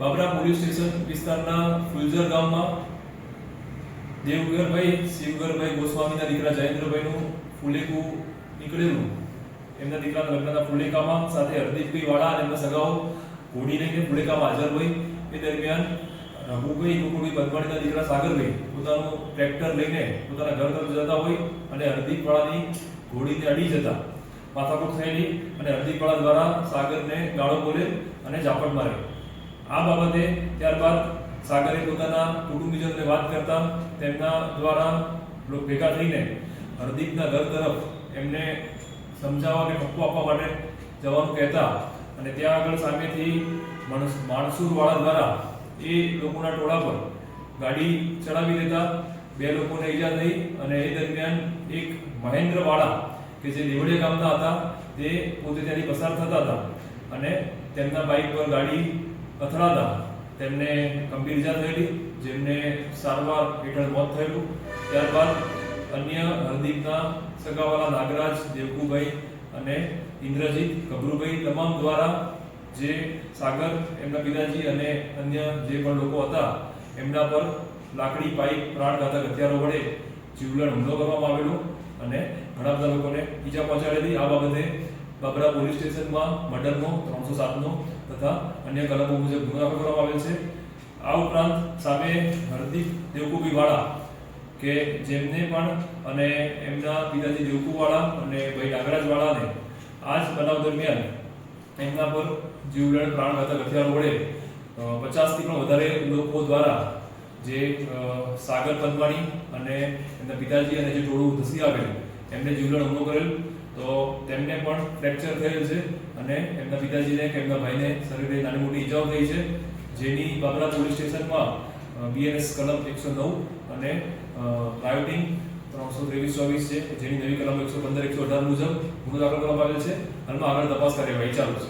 Babra police station વિસ્તારના ફુલઝર ગામમાં દેવગરભાઈ, શિવગરભાઈ ગોસ્વામીના દીકરા જયેન્દ્રભાઈનું ફુલેકું નીકળેલું. એમના દીકરાના લગ્નના ફુલેકામાં સાથે હરદીપભાઈ વાળા અને એમના સગાઓ ઘોડી લઈને ફુલેકામાં હાજર હોય એ દરમિયાન રઘુભાઈ કુકુડી પદવાણીના દીકરા સાગરભાઈ પોતાનું ટ્રેક્ટર લઈને પોતાના ઘર તરફ જતા હોય અને હરદીપ વાળાની ઘોડીને અડી જતા. માથાકૂટ થયેલી અને હરદીપ વાળા દ્વારા સાગરને ગાળો બોલે અને ઝાપટ મારે. આ બાબતે ત્યારબાદ સાગરે પોતાના કુટુંબીજનોને વાત કરતા તેમના દ્વારા ભેગા થઈને હરદીપના ઘર તરફ એમને સમજાવવા કે ઠપકો આપવા માટે જવાનું કહેતા અને ત્યાં આગળ સામેથી માણસ, માણસુરવાળા દ્વારા એ લોકોના ટોળા પર ગાડી ચડાવી દેતા બે લોકોને ઈજા થઈ અને એ દરમિયાન એક મહેન્દ્રવાળા કે જે દેવળિયા ગામના હતા, તે પોતે ત્યાંથી પસાર થતા હતા અને તેમના બાઇક પર ગાડી અથડાતા તેમને ગંભીર ઇજા થયેલી, જેમને સારવાર હેઠળ મોત થયેલું. ત્યારબાદ અન્ય હરદીપના સગાવાલા નાગરાજ, દેવકુભાઈ અને ઇન્દ્રજીત ગભરુભાઈ તમામ દ્વારા જે સાગર, એમના પિતાજી અને અન્ય જે પણ લોકો હતા, એમના પર લાકડી, પાઇપ પ્રાણઘાતક હથિયારો વડે જીવલેણ હુમલો કરવામાં આવેલો અને ઘણા બધા લોકોને ઈજા પહોંચાડેલી. આ બાબતે બાબરા પોલીસ સ્ટેશનમાં, મર્ડરનો, ત્રણસો સાતનો તથા અન્ય કલમો મુજબ ગુનો દાખલ કરવામાં આવેલ છે. આ ઉપરાંત સામે હરદીપ દેવકુબીવાળા કે જેમને પણ અને એમના પિતાજી દેવકુવાળા અને ભાઈ નાગરાજવાળાને આ જ બનાવ દરમિયાન એમના પર જીવલેણ પ્રાણઘાતક હથિયારો વડે પચાસથી પણ વધારે લોકો દ્વારા જે સાગર પદવાણી અને એમના પિતાજી અને જે ટોળું ધસી આવેલું, એમને જીવલેણ હુમલો કરેલ. તો તેમને પણ ફ્રેક્ચર થયેલ છે અને એમના પિતાજીને કે એમના ભાઈને શરીરે નાની મોટી ઈજાઓ થઈ છે. જેની બાબરા પોલીસ સ્ટેશનમાં બીએનએસ કલમ એકસો નવ અને રાયોટિંગ ત્રણસો ત્રેવીસ ચોવીસ છે. જેની નવી કલમ એકસો પંદર, એકસો અઢાર મુજબ ગુનો દાખલ કરવામાં આવેલ છે. હાલમાં આગળ તપાસ કાર્યવાહી ચાલુ છે.